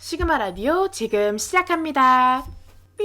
시그마 라디오 지금 시작합니다. 삐.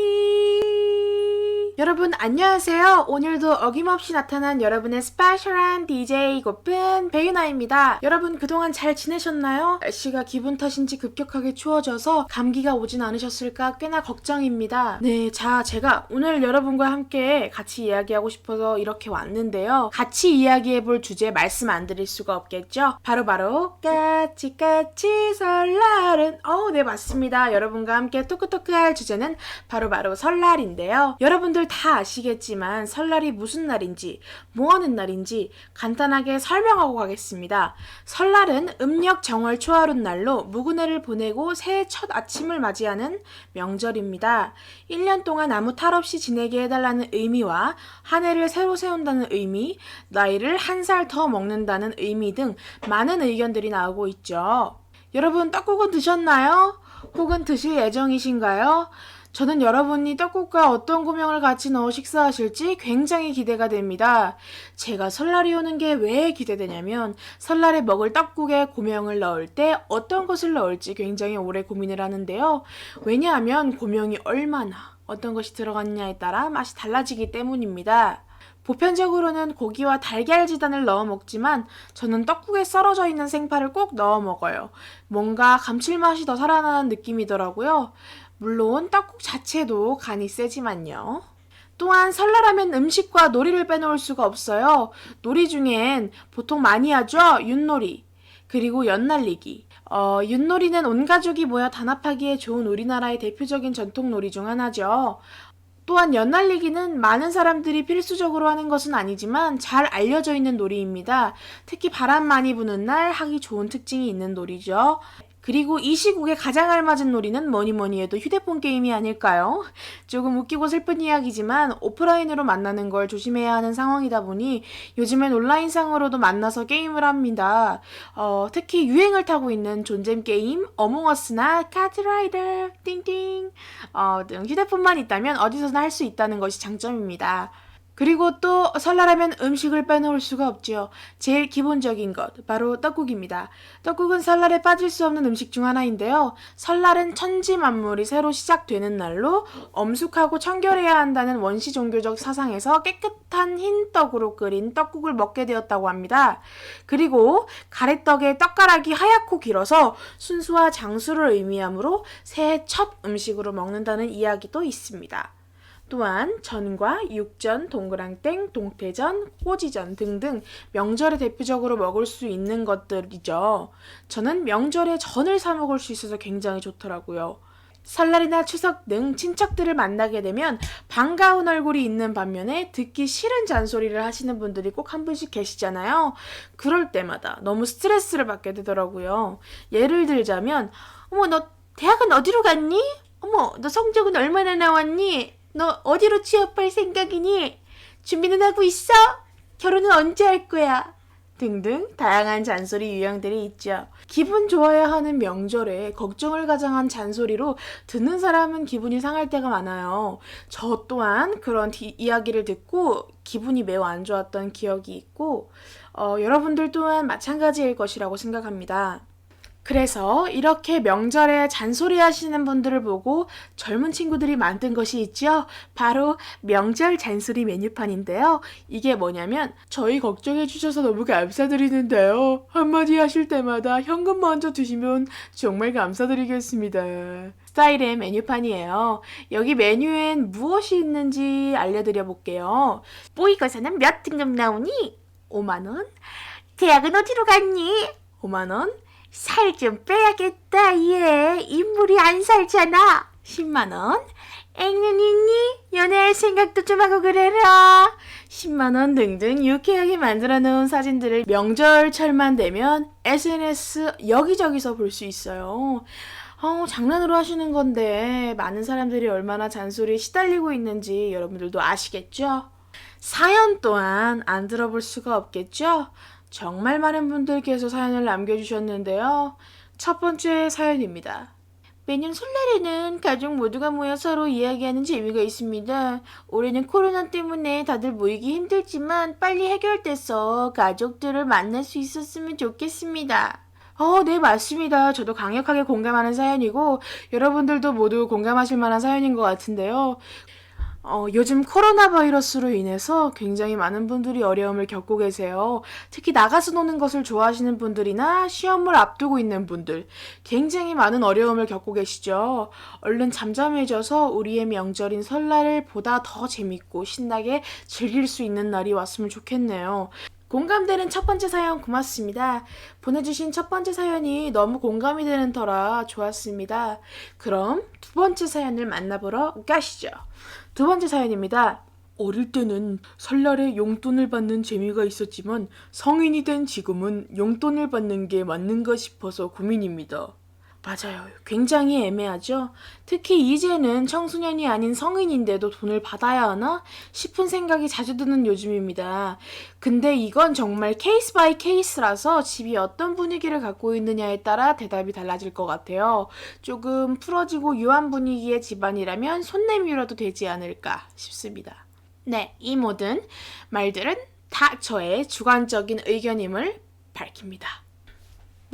여러분 안녕하세요. 오늘도 어김없이 나타난 여러분의 스페셜한 DJ 고픈 배유나입니다. 여러분 그동안 잘 지내셨나요? 날씨가 기분 탓인지 급격하게 추워져서 감기가 오진 않으셨을까 꽤나 걱정입니다. 네, 자 제가 오늘 여러분과 함께 같이 이야기하고 싶어서 이렇게 왔는데요. 같이 이야기해볼 주제 말씀 안 드릴 수가 없겠죠? 바로바로 까치까치 설날은 어, 네 맞습니다. 여러분과 함께 토크토크할 주제는 바로바로 설날인데요. 여러분들 다 아시겠지만 설날이 무슨 날인지 뭐 하는 날인지 간단하게 설명하고 가겠습니다. 설날은 음력 정월 초하룻 날로 무근해를 보내고 새해 첫 아침을 맞이하는 명절입니다. 1년 동안 아무 탈 없이 지내게 해달라는 의미와 한 해를 새로 세운다는 의미, 나이를 한 살 더 먹는다는 의미 등 많은 의견들이 나오고 있죠. 여러분 떡국은 드셨나요? 혹은 드실 예정이신가요? 저는 여러분이 떡국과 어떤 고명을 같이 넣어 식사하실지 굉장히 기대가 됩니다. 제가 설날이 오는 게 왜 기대되냐면 설날에 먹을 떡국에 고명을 넣을 때 어떤 것을 넣을지 굉장히 오래 고민을 하는데요. 왜냐하면 고명이 얼마나 어떤 것이 들어갔느냐에 따라 맛이 달라지기 때문입니다. 보편적으로는 고기와 달걀 지단을 넣어 먹지만 저는 떡국에 썰어져 있는 생파를 꼭 넣어 먹어요. 뭔가 감칠맛이 더 살아나는 느낌이더라고요. 물론 떡국 자체도 간이 세지만요. 또한 설날하면 음식과 놀이를 빼놓을 수가 없어요. 놀이 중엔 보통 많이 하죠. 윷놀이. 그리고 연날리기. 어, 윷놀이는 온 가족이 모여 단합하기에 좋은 우리나라의 대표적인 전통 놀이 중 하나죠. 또한 연날리기는 많은 사람들이 필수적으로 하는 것은 아니지만 잘 알려져 있는 놀이입니다. 특히 바람 많이 부는 날 하기 좋은 특징이 있는 놀이죠. 그리고 이 시국에 가장 알맞은 놀이는 뭐니 뭐니 해도 휴대폰 게임이 아닐까요? 조금 웃기고 슬픈 이야기지만 오프라인으로 만나는 걸 조심해야 하는 상황이다 보니 요즘엔 온라인상으로도 만나서 게임을 합니다. 어, 특히 유행을 타고 있는 존잼 게임, 어몽어스나 카트라이더, 띵띵 어, 등 휴대폰만 있다면 어디서나 할 수 있다는 것이 장점입니다. 그리고 또 설날하면 음식을 빼놓을 수가 없지요. 제일 기본적인 것, 바로 떡국입니다. 떡국은 설날에 빠질 수 없는 음식 중 하나인데요. 설날은 천지 만물이 새로 시작되는 날로 엄숙하고 청결해야 한다는 원시 종교적 사상에서 깨끗한 흰 떡으로 끓인 떡국을 먹게 되었다고 합니다. 그리고 가래떡의 떡가락이 하얗고 길어서 순수와 장수를 의미하므로 새해 첫 음식으로 먹는다는 이야기도 있습니다. 또한 전과 육전, 동그랑땡, 동태전, 꼬지전 등등 명절에 대표적으로 먹을 수 있는 것들이죠. 저는 명절에 전을 사 먹을 수 있어서 굉장히 좋더라고요. 설날이나 추석 등 친척들을 만나게 되면 반가운 얼굴이 있는 반면에 듣기 싫은 잔소리를 하시는 분들이 꼭 한 분씩 계시잖아요. 그럴 때마다 너무 스트레스를 받게 되더라고요. 예를 들자면, 어머, 너 대학은 어디로 갔니? 어머, 너 성적은 얼마나 나왔니? 너 어디로 취업할 생각이니? 준비는 하고 있어? 결혼은 언제 할 거야? 등등 다양한 잔소리 유형들이 있죠. 기분 좋아야 하는 명절에 걱정을 가장한 잔소리로 듣는 사람은 기분이 상할 때가 많아요. 저 또한 그런 디- 이야기를 듣고 기분이 매우 안 좋았던 기억이 있고 어, 여러분들 또한 마찬가지일 것이라고 생각합니다. 그래서 이렇게 명절에 잔소리 하시는 분들을 보고 젊은 친구들이 만든 것이 있죠. 바로 명절 잔소리 메뉴판인데요. 이게 뭐냐면 저희 걱정해 주셔서 너무 감사드리는데요. 한마디 하실 때마다 현금 먼저 주시면 정말 감사드리겠습니다. 스타일의 메뉴판이에요. 여기 메뉴엔 무엇이 있는지 알려드려 볼게요. 뽀이거사는 몇 등급 나오니? 5만원. 대학은 어디로 갔니? 5만원. 살 좀 빼야겠다, 얘. 인물이 안 살잖아. 10만원. 앵는 있니? 연애할 생각도 좀 하고 그래라. 10만원 등등 유쾌하게 만들어 놓은 사진들을 명절철만 되면 SNS 여기저기서 볼 수 있어요. 어, 장난으로 하시는 건데 많은 사람들이 얼마나 잔소리에 시달리고 있는지 여러분들도 아시겠죠? 사연 또한 안 들어볼 수가 없겠죠? 정말 많은 분들께서 사연을 남겨주셨는데요. 첫 번째 사연입니다. 매년 설날에는 가족 모두가 모여 서로 이야기하는 재미가 있습니다. 올해는 코로나 때문에 다들 모이기 힘들지만 빨리 해결돼서 가족들을 만날 수 있었으면 좋겠습니다. 어, 네, 맞습니다. 저도 강력하게 공감하는 사연이고, 여러분들도 모두 공감하실 만한 사연인 것 같은데요. 어, 요즘 코로나 바이러스로 인해서 굉장히 많은 분들이 어려움을 겪고 계세요. 특히 나가서 노는 것을 좋아하시는 분들이나 시험을 앞두고 있는 분들, 굉장히 많은 어려움을 겪고 계시죠. 얼른 잠잠해져서 우리의 명절인 설날을 보다 더 재밌고 신나게 즐길 수 있는 날이 왔으면 좋겠네요. 공감되는 첫 번째 사연 고맙습니다. 보내주신 첫 번째 사연이 너무 공감이 되는 터라 좋았습니다. 그럼 두 번째 사연을 만나보러 가시죠. 두 번째 사연입니다. 어릴 때는 설날에 용돈을 받는 재미가 있었지만 성인이 된 지금은 용돈을 받는 게 맞는가 싶어서 고민입니다. 맞아요. 굉장히 애매하죠? 특히 이제는 청소년이 아닌 성인인데도 돈을 받아야 하나? 싶은 생각이 자주 드는 요즘입니다. 근데 이건 정말 케이스 바이 케이스라서 집이 어떤 분위기를 갖고 있느냐에 따라 대답이 달라질 것 같아요. 조금 풀어지고 유한 분위기의 집안이라면 손 내밀어도 되지 않을까 싶습니다. 네, 이 모든 말들은 다 저의 주관적인 의견임을 밝힙니다.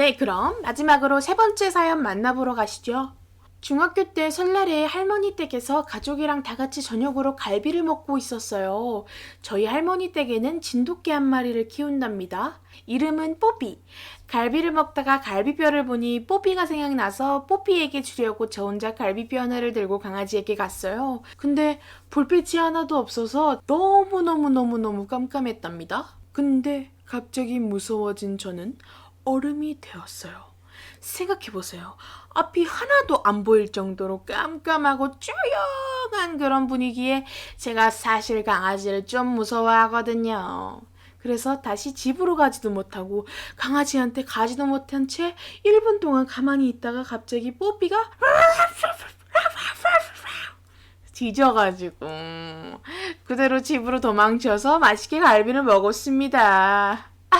네, 그럼 마지막으로 세 번째 사연 만나보러 가시죠. 중학교 때 설날에 할머니 댁에서 가족이랑 다 같이 저녁으로 갈비를 먹고 있었어요. 저희 할머니 댁에는 진돗개 한 마리를 키운답니다. 이름은 뽀삐. 갈비를 먹다가 갈비뼈를 보니 뽀삐가 생각나서 뽀삐에게 주려고 저 혼자 갈비뼈 하나를 들고 강아지에게 갔어요. 근데 불빛이 하나도 없어서 너무너무너무너무 깜깜했답니다. 근데 갑자기 무서워진 저는 얼음이 되었어요. 생각해보세요. 앞이 하나도 안 보일 정도로 깜깜하고 조용한 그런 분위기에 제가 사실 강아지를 좀 무서워하거든요. 그래서 다시 집으로 가지도 못하고 강아지한테 가지도 못한 채 1분 동안 가만히 있다가 갑자기 뽀삐가 뒤져가지고 그대로 집으로 도망쳐서 맛있게 갈비를 먹었습니다. 아,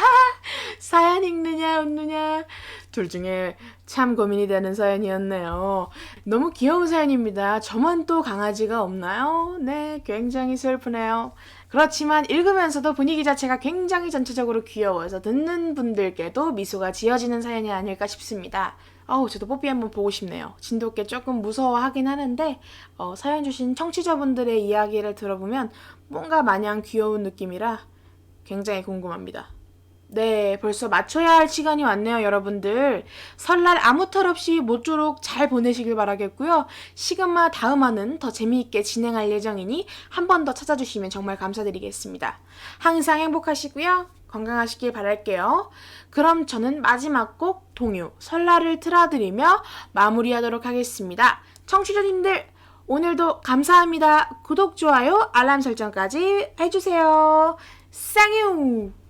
사연 읽느냐 웃느냐 둘 중에 참 고민이 되는 사연이었네요. 너무 귀여운 사연입니다. 저만 또 강아지가 없나요? 네, 굉장히 슬프네요. 그렇지만 읽으면서도 분위기 자체가 굉장히 전체적으로 귀여워서 듣는 분들께도 미소가 지어지는 사연이 아닐까 싶습니다. 어우, 저도 뽀삐 한번 보고 싶네요. 진돗개 조금 무서워하긴 하는데, 어, 사연 주신 청취자분들의 이야기를 들어보면 뭔가 마냥 귀여운 느낌이라 굉장히 궁금합니다. 네, 벌써 맞춰야 할 시간이 왔네요, 여러분들. 설날 아무 탈 없이 모쪼록 잘 보내시길 바라겠고요. 시그마 다음화는 더 재미있게 진행할 예정이니 한 번 더 찾아주시면 정말 감사드리겠습니다. 항상 행복하시고요. 건강하시길 바랄게요. 그럼 저는 마지막 곡 동요 설날을 틀어드리며 마무리하도록 하겠습니다. 청취자님들 오늘도 감사합니다. 구독, 좋아요, 알람 설정까지 해주세요. 쌍용!